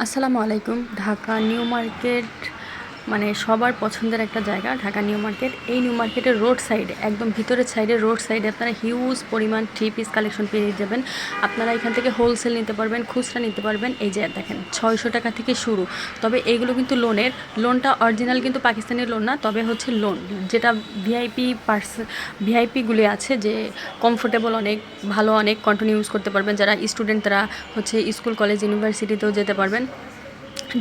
আসসালামু আলাইকুম Dhaka new market মানে সবার পছন্দের একটা জায়গা, ঢাকা নিউ মার্কেট। এই নিউ মার্কেটের রোড সাইডে, একদম ভিতরের সাইডে রোড সাইডে আপনারা হিউজ পরিমাণ থ্রি পিস কালেকশন পেয়ে যাবেন। আপনারা এখান থেকে হোলসেল নিতে পারবেন, খুচরা নিতে পারবেন। এই যে দেখেন, ছয়শো টাকা থেকে শুরু। তবে এইগুলো কিন্তু লোনের লোনটা অরিজিনাল কিন্তু পাকিস্তানের লোন না, তবে হচ্ছে লোন যেটা ভিআইপি পার্স ভিআইপিগুলি আছে যে কমফোর্টেবল অনেক, ভালো অনেক কন্টিনিউ ইউজ করতে পারবেন। যারা স্টুডেন্ট তারা হচ্ছে স্কুল কলেজ ইউনিভার্সিটিতেও যেতে পারবেন।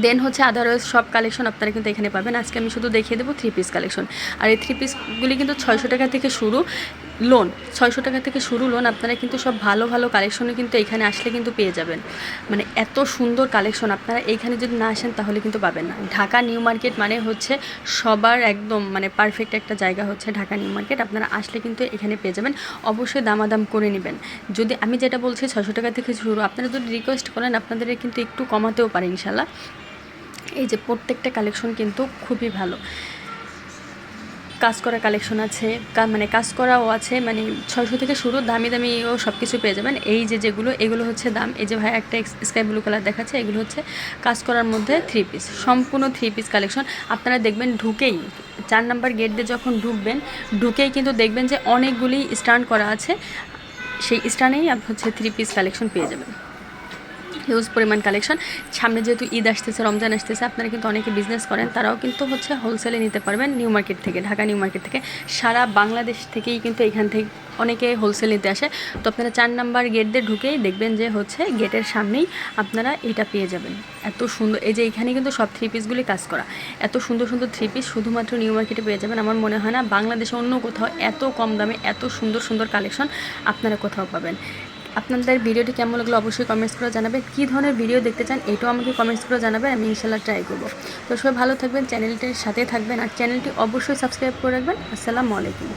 দেন হচ্ছে আদারওয়াইজ সব কালেকশন আপনারা কিন্তু এখানে পাবেন। আজকে আমি শুধু দেখিয়ে দেবো থ্রি পিস কালেকশন আর এই থ্রি পিসগুলি কিন্তু ছয়শো টাকা থেকে শুরু লোন ছয়শো টাকা থেকে শুরু লোন আপনারা কিন্তু সব ভালো ভালো কালেকশনও কিন্তু এখানে আসলে কিন্তু পেয়ে যাবেন। মানে এত সুন্দর কালেকশন আপনারা এইখানে যদি না আসেন তাহলে কিন্তু পাবেন না। ঢাকা নিউ মার্কেট মানে হচ্ছে সবার একদম মানে পারফেক্ট একটা জায়গা হচ্ছে ঢাকা নিউ মার্কেট। আপনারা আসলে কিন্তু এখানে পেয়ে যাবেন। অবশ্যই দামাদাম করে নেবেন। যদি আমি যেটা বলছি ছশো টাকা থেকে শুরু, আপনারা যদি রিকোয়েস্ট করেন, আপনাদের কিন্তু একটু কমাতেও পারে ইনশাল্লাহ এই যে প্রত্যেকটা কালেকশন কিন্তু খুবই ভালো। কাজ করা কালেকশন আছে মানে কাজ করাও আছে মানে ছয়শো থেকে শুরু দামি দামিও সব কিছু পেয়ে যাবেন। এই যে যেগুলো, এগুলো হচ্ছে দাম। এই যে ভাই একটা স্কাই ব্লু কালার দেখাচ্ছে, এগুলো হচ্ছে কাজ করার মধ্যে থ্রি পিস সম্পূর্ণ থ্রি পিস কালেকশন আপনারা দেখবেন ঢুকেই, চার নাম্বার গেট দিয়ে যখন ঢুকবেন, ঢুকেই কিন্তু দেখবেন যে অনেকগুলি স্ট্যান্ড করা আছে। সেই স্ট্যান্ডেই হচ্ছে থ্রি পিস কালেকশন পেয়ে যাবেন। হিউজ পরিমাণ কালেকশন সামনে যেহেতু ঈদ আসতেছে, রমজান আসতেছে, আপনারা কিন্তু অনেকে বিজনেস করেন, তারাও কিন্তু হচ্ছে হোলসেলে নিতে পারবেন নিউ মার্কেট থেকে, ঢাকা নিউ মার্কেট থেকে। সারা বাংলাদেশ থেকেই কিন্তু এখান থেকে অনেকে হোলসেল নিতে আসে। তো আপনারা চার নাম্বার গেট দিয়ে ঢুকেই দেখবেন যে হচ্ছে গেটের সামনেই আপনারা এটা পেয়ে যাবেন। এত সুন্দর, এই যে এখানে কিন্তু সব থ্রি পিসগুলি কাজ করা। এত সুন্দর সুন্দর থ্রি পিস শুধুমাত্র নিউ মার্কেটে পেয়ে যাবেন। আমার মনে হয় না বাংলাদেশে অন্য কোথাও এত কম দামে এত সুন্দর সুন্দর কালেকশন আপনারা কোথাও পাবেন। আপনাদের ভিডিওটি কেমন লাগল অবশ্যই কমেন্টস করে জানাবেন। কী ধরনের ভিডিও দেখতে চান এটাও আমাকে কমেন্টস করে জানাবেন, আমি ইনশাল্লাহ ট্রাই করব। তো সবাই ভালো থাকবেন চ্যানেলটির সাথে থাকবেন, আর চ্যানেলটি অবশ্যই সাবস্ক্রাইব করে রাখবেন। আসসালামু আলাইকুম।